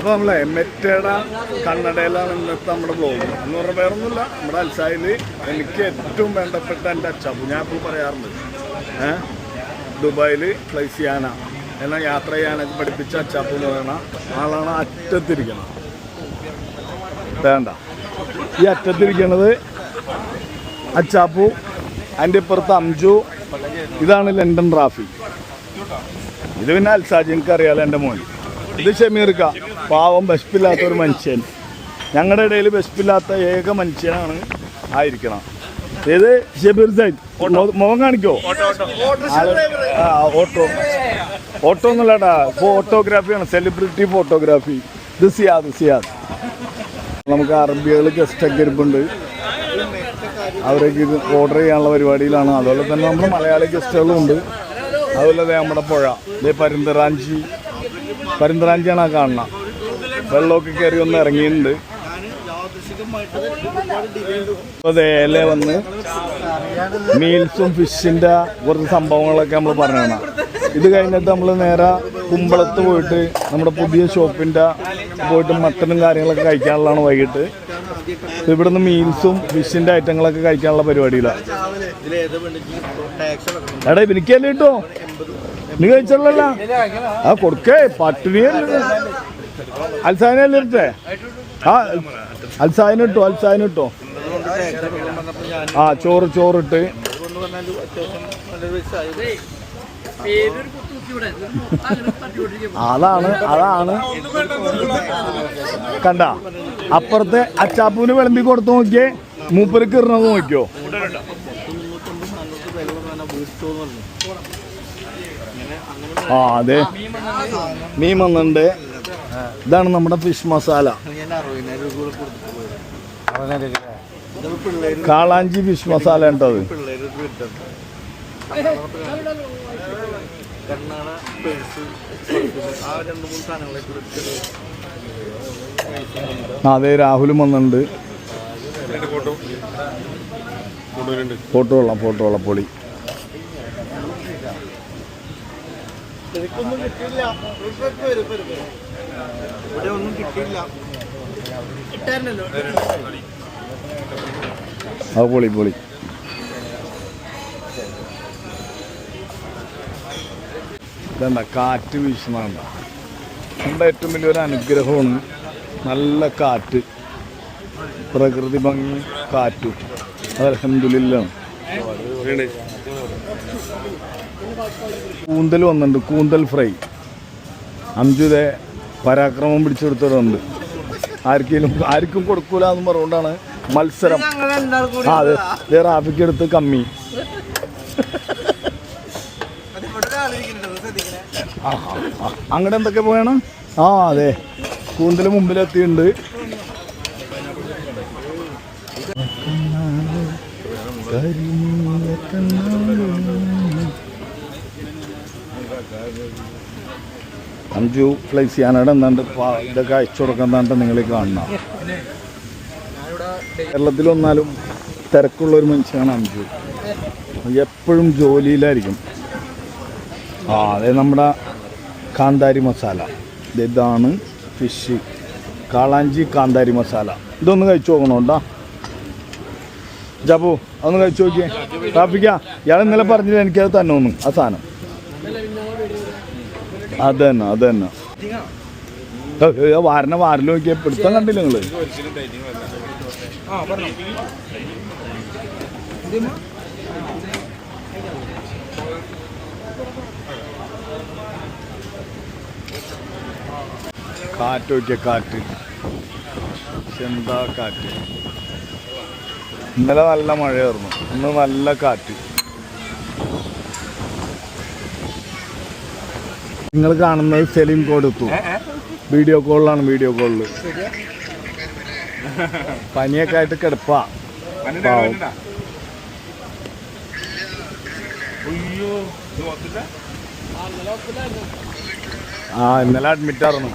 അപ്പൊ നമ്മളെ മെറ്റേട കണ്ണടയിലാണ് ഇന്നത്തെ നമ്മുടെ ബ്ലോഗ് എന്ന് പറഞ്ഞ വേറൊന്നുമില്ല. നമ്മുടെ അൽസായിൽ എനിക്ക് ഏറ്റവും വേണ്ടപ്പെട്ട എന്റെ അച്ഛൻ ഞാൻ ഇപ്പോൾ പറയാറുണ്ട്. ദുബായിൽ ഫ്ലൈസ് ചെയ്യാന. എന്ന യാത്ര ചെയ്യാനൊക്കെ പഠിപ്പിച്ച അച്ചാപ്പു എന്ന് പറയുന്ന ആളാണ് അറ്റത്തിരിക്കണം വേണ്ട. ഈ അറ്റത്തിരിക്കണത് അച്ചാപ്പു അതിന്റെ ഇപ്പുറത്ത് അംജു. ഇതാണ് ലണ്ടൻ റാഫി. ഇത് പിന്നെ അൽസാജി എനിക്കറിയാലോ എന്റെ മോൻ. ഇത് ഷമീർക്ക. പാവം വിശപ്പില്ലാത്ത ഒരു മനുഷ്യൻ. ഞങ്ങളുടെ ഇടയിൽ വിശപ്പില്ലാത്ത ഏക മനുഷ്യനാണ് ആയിരിക്കണം. ഏത്? ഷബീർ മുഖം കാണിക്കോ? ഓട്ടോ. ഓട്ടോ ഒന്നുമല്ലടാ ഫോട്ടോഗ്രാഫിയാണ് സെലിബ്രിറ്റി ഫോട്ടോഗ്രാഫി. ഇത് സിയാദ് സിയാദ്. നമുക്ക് അറബികൾ ഗസ്റ്റൊക്കെ ഇരിപ്പുണ്ട്. അവരൊക്കെ ഇത് ഓർഡർ ചെയ്യാനുള്ള പരിപാടിയിലാണ്. അതുപോലെ തന്നെ നമ്മൾ മലയാളി ഗസ്റ്റുകളും ഉണ്ട്. അതുപോലെ നമ്മുടെ പുഴ. ഇതേ പരുന്തറാഞ്ചി പരുന്തറാഞ്ചിയാണ് ആ കാണുന്നത്. വെള്ളമൊക്കെ കയറി ഒന്ന് ഇറങ്ങിയിട്ടുണ്ട്. അപ്പോൾ ദേലെ വന്ന് മീൽസും ഫിഷിന്റെ കുറച്ച് സംഭവങ്ങളൊക്കെ നമ്മൾ പറഞ്ഞാണ് ഇത് കഴിഞ്ഞിട്ട് നമ്മൾ നേരെ കുമ്പളത്ത് പോയിട്ട് നമ്മുടെ പുതിയ ഷോപ്പിന്റെ പോയിട്ട് മട്ടനും കാര്യങ്ങളൊക്കെ കഴിക്കാനുള്ളതാണ് വൈകിട്ട്. ഇവിടുന്ന് മീൽസും ഫിഷിന്റെ ഐറ്റങ്ങളൊക്കെ കഴിക്കാനുള്ള പരിപാടിയിലാണ് എടാ എനിക്കല്ലേ കിട്ടോ? നീ കഴിച്ചല്ലോ ആ കൊടുക്കേ പട്ടിണിയല്ലേ അൽസാനല്ലേ ഇട്ടേ ആ അൽസായന ഇട്ടോ ആ ചോറ് ചോറിട്ട്. അതാണ് അതാണ്. കണ്ട അപ്പുറത്തെ അച്ചാപ്പൂന് വിളമ്പി കൊടുത്തു നോക്കിയേ മൂപ്പർക്ക് ഇറങ്ങുന്നത് നോക്കിയോ? ആ അതെ. മീൻ വന്നിട്ടുണ്ട്. ഇതാണ് നമ്മുടെ ഫിഷ് മസാല. കാളാഞ്ചി ഫിഷ് മസാല ഉണ്ടത് അതെ. രാഹുലും വന്നിട്ടുണ്ട്. ഫോട്ടോ കൊള്ളാം ഫോട്ടോ കൊള്ളാം പൊളി. ഇവിടെ ഒന്നും കിട്ടിയില്ല. അത് പൊളി പൊളി. ഇതെന്താ കാറ്റ് വീശുന്നതാണ്. നമ്മുടെ ഏറ്റവും വലിയൊരു അനുഗ്രഹമാണ് നല്ല കാറ്റ്. പ്രകൃതി ഭംഗി കാറ്റും. അത് അലഹമില്ലാണ് കൂന്തൽ വന്നിട്ടുണ്ട് കൂന്തൽ ഫ്രൈ. അഞ്ചുതേ പരാക്രമം പിടിച്ചെടുത്തവരുണ്ട് ആർക്കെങ്കിലും ആർക്കും കൊടുക്കൂല എന്ന് പറഞ്ഞുകൊണ്ടാണ് മത്സരം. അതെ. റാഫിക്ക് എടുത്ത് കമ്മി. അങ്ങനെ എന്തൊക്കെ പോയാണ്? ആ അതെ. കൂന്തൽ മുമ്പിലെത്തിയിട്ടുണ്ട്. അഞ്ചു ഫ്ലൈസ് ചെയ്യാനായിട്ട് എന്താണ്ട് ഇതൊക്കെ അയച്ചു കൊടുക്കുന്നതാണ്ട് നിങ്ങൾ കാണണം കേരളത്തിൽ വന്നാലും തിരക്കുള്ള ഒരു മനുഷ്യനാണ് അഞ്ചു. എപ്പോഴും ജോലിയിലായിരിക്കും. ആ അതെ നമ്മുടെ കാന്താരി മസാല. ഇതാണ് ഫിഷ് കാളാഞ്ചി കാന്താരി മസാല. ഇതൊന്ന് കഴിച്ചു നോക്കണോണ്ടാ ജാബു അതൊന്ന് കഴിച്ചു നോക്കിയേ. റാഫിക്ക ഇയാൾ ഇന്നലെ പറഞ്ഞില്ല എനിക്കത് തന്നെ ഒന്നും ആ സാധനം. അത് തന്നെ അത് തന്നെ വാരനെ വാരൽ നോക്കിയ പിടുത്തം കണ്ടില്ല നിങ്ങൾ? കാറ്റ് നോക്കിയ കാറ്റ്. ചെന്താ കാറ്റ്? ഇന്നലെ നല്ല മഴയായിരുന്നു. ഇന്ന് നല്ല കാറ്റ്. നിങ്ങൾ കാണുന്നത് സെലിം കൊടുത്തു വീഡിയോ കോളിലാണ് വീഡിയോ കോളിൽ പനിയൊക്കെ ആയിട്ട് കിടപ്പാ. ആ ഇന്നലെ അഡ്മിറ്റ് ആയിരുന്നു.